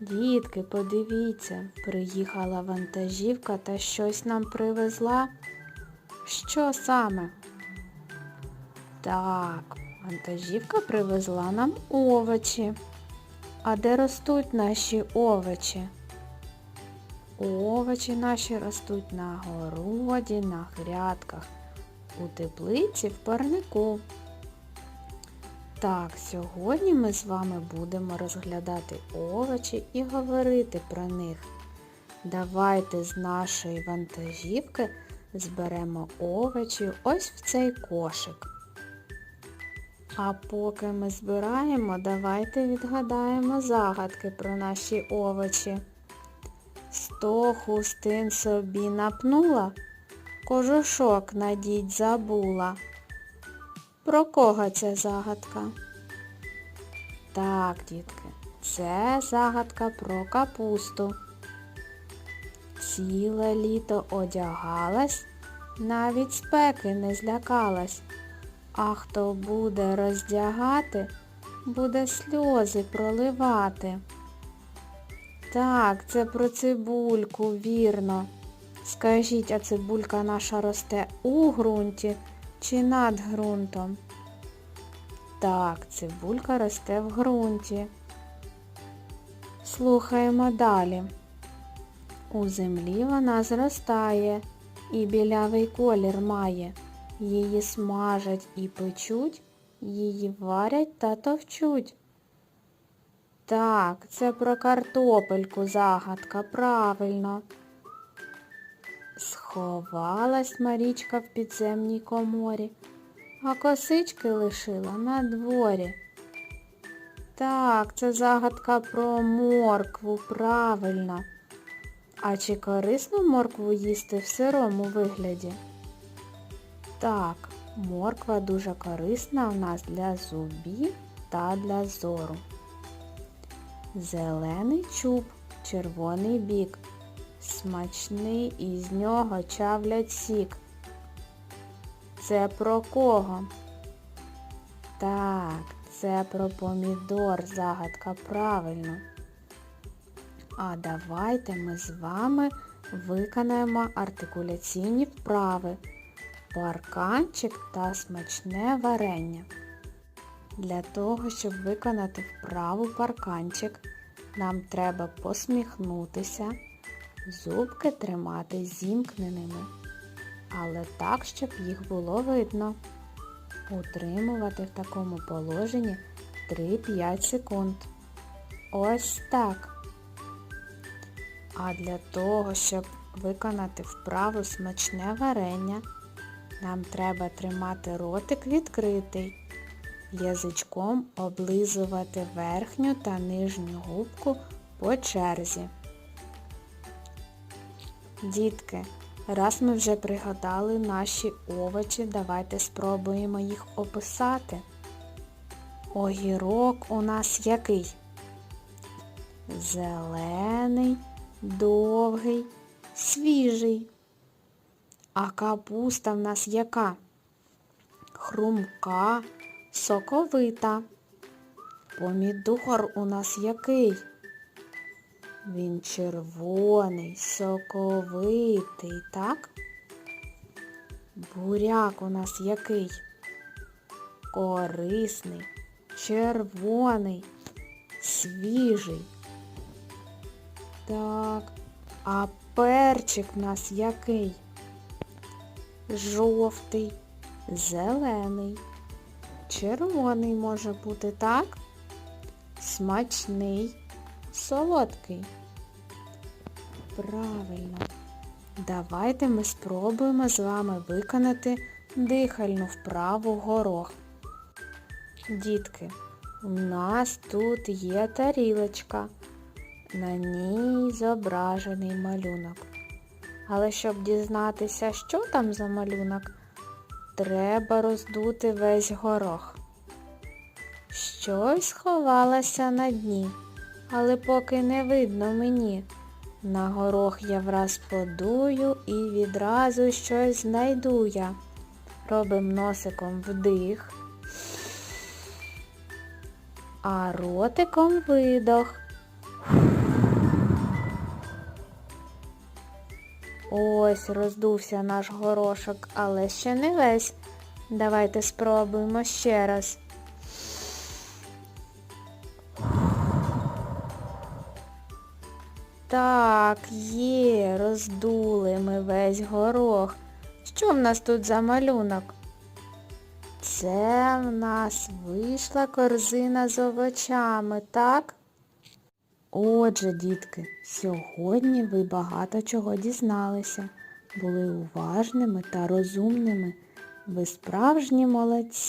Дітки, подивіться, приїхала вантажівка та щось нам привезла. Що саме? Так, вантажівка привезла нам овочі. А де ростуть наші овочі? Овочі наші ростуть на городі, на грядках, у теплиці, в парнику. Так, сьогодні ми з вами будемо розглядати овочі і говорити про них. Давайте з нашої вантажівки зберемо овочі ось в цей кошик. А поки ми збираємо, давайте відгадаємо загадки про наші овочі. Сто хустин собі напнула, кожушок надіть забула. Про кого ця загадка? Так, дітки, це загадка про капусту. Ціле літо одягалась, навіть спеки не злякалась. А хто буде роздягати, буде сльози проливати. Так, це про цибульку, вірно. Скажіть, а цибулька наша росте у ґрунті чи над ґрунтом? Так, цибулька росте в ґрунті. Слухаємо далі. У землі вона зростає і білявий колір має. Її смажать і печуть, її варять та товчуть. Так, це про картопельку загадка, правильно. Сховалась Марічка в підземній коморі, а косички лишила на дворі. Так, це загадка про моркву, правильно. А чи корисно моркву їсти в сирому вигляді? Так, морква дуже корисна у нас для зубів та для зору. Зелений чуб, червоний бік, смачний із нього чавлять сік. Це про кого? Так, це про помідор, загадка правильно. А давайте ми з вами виконаємо артикуляційні вправи. Парканчик та смачне варення. Для того, щоб виконати вправу парканчик, нам треба посміхнутися, зубки тримати зімкненими, але так, щоб їх було видно. Утримувати в такому положенні 3-5 секунд. Ось так. А для того, щоб виконати вправу смачне варення, нам треба тримати ротик відкритий, язичком облизувати верхню та нижню губку по черзі. Дітки, раз ми вже пригадали наші овочі, давайте спробуємо їх описати. Огірок у нас який? Зелений, довгий, свіжий. А капуста в нас яка? Хрумка, соковита. Помідор у нас який? Він червоний, соковитий, так? Буряк у нас який? Корисний, червоний, свіжий. Так, а перчик в нас який? жовтий, зелений, червоний може бути, так? Смачний, солодкий. Правильно. Давайте ми спробуємо з вами виконати дихальну вправу горох. Дітки, у нас тут є тарілочка. На ній зображений малюнок. Але щоб дізнатися, що там за малюнок, треба роздути весь горох. Щось сховалося на дні, але поки не видно мені. На горох я враз подую і відразу щось знайду я. Робим носиком вдих, а ротиком видох. Ось роздувся наш горошок, але ще не весь. Давайте спробуємо ще раз. Так, є, роздули ми весь горох. Що в нас тут за малюнок? Це в нас вийшла корзина з овочами, так? Отже, дітки, сьогодні ви багато чого дізналися, були уважними та розумними. Ви справжні молодці.